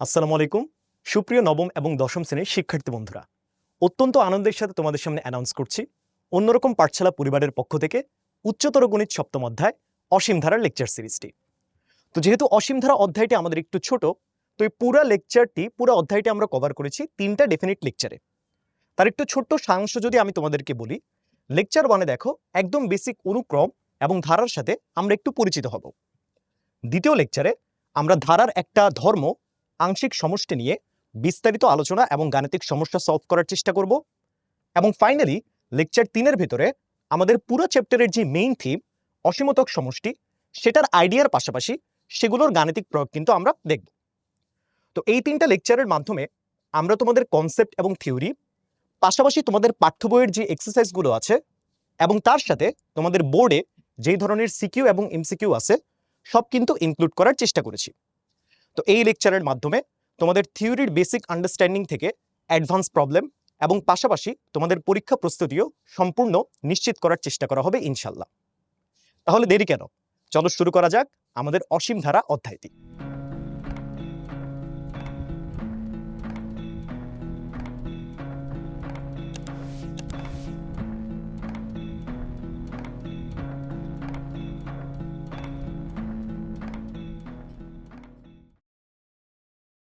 আসসালামু আলাইকুম। সুপ্রিয় নবম এবং দশম শ্রেণির শিক্ষার্থী বন্ধুরা, অত্যন্ত আনন্দের সাথে তোমাদের সামনে অ্যানাউন্স করছি অন্যরকম পাঠশালা পরিবারের পক্ষ থেকে উচ্চতর গণিত সপ্তম অধ্যায় অসীম ধারার লেকচার সিরিজটি তো যেহেতু অসীম ধারা অধ্যায়টি আমাদের একটু ছোট, তো এই পুরো লেকচারটি পুরো অধ্যায়টি আমরা কভার করেছি তিনটা ডেফিনিট লেকচারে তার একটু ছোট্ট সাংশ যদি আমি তোমাদেরকে বলি লেকচার ওয়ানে দেখো, একদম বেসিক অনুক্রম এবং ধারার সাথে আমরা একটু পরিচিত হব। দ্বিতীয় লেকচারে আমরা ধারার একটা ধর্ম আংশিক সমষ্টি নিয়ে বিস্তারিত আলোচনা এবং গাণিতিক সমস্যা সলভ করার চেষ্টা করব। এবং ফাইনালি লেকচার তিনের ভেতরে আমাদের পুরো চ্যাপ্টারের যে মেইন থিম অসীমতক সমষ্টি, সেটার আইডিয়ার পাশাপাশি সেগুলোর গাণিতিক প্রয়োগ কিন্তু আমরা দেখব। তো এই তিনটা লেকচারের মাধ্যমে আমরা তোমাদের কনসেপ্ট এবং থিওরি পাশাপাশি তোমাদের পাঠ্য বইয়ের যে এক্সারসাইজগুলো আছে, এবং তার সাথে তোমাদের বোর্ডে যেই ধরনের সিকিউ এবং এমসিকিউ আছে, সব কিন্তু ইনক্লুড করার চেষ্টা করেছি। তো এই লেকচারের মাধ্যমে তোমাদের থিওরির বেসিক আন্ডারস্ট্যান্ডিং থেকে অ্যাডভান্স প্রবলেম এবং পাশাপাশি তোমাদের পরীক্ষা প্রস্তুতিও সম্পূর্ণ নিশ্চিত করার চেষ্টা করা হবে ইনশাল্লাহ। তাহলে দেরি কেন? চলো শুরু করা যাক আমাদের অসীম ধারা অধ্যায়টি।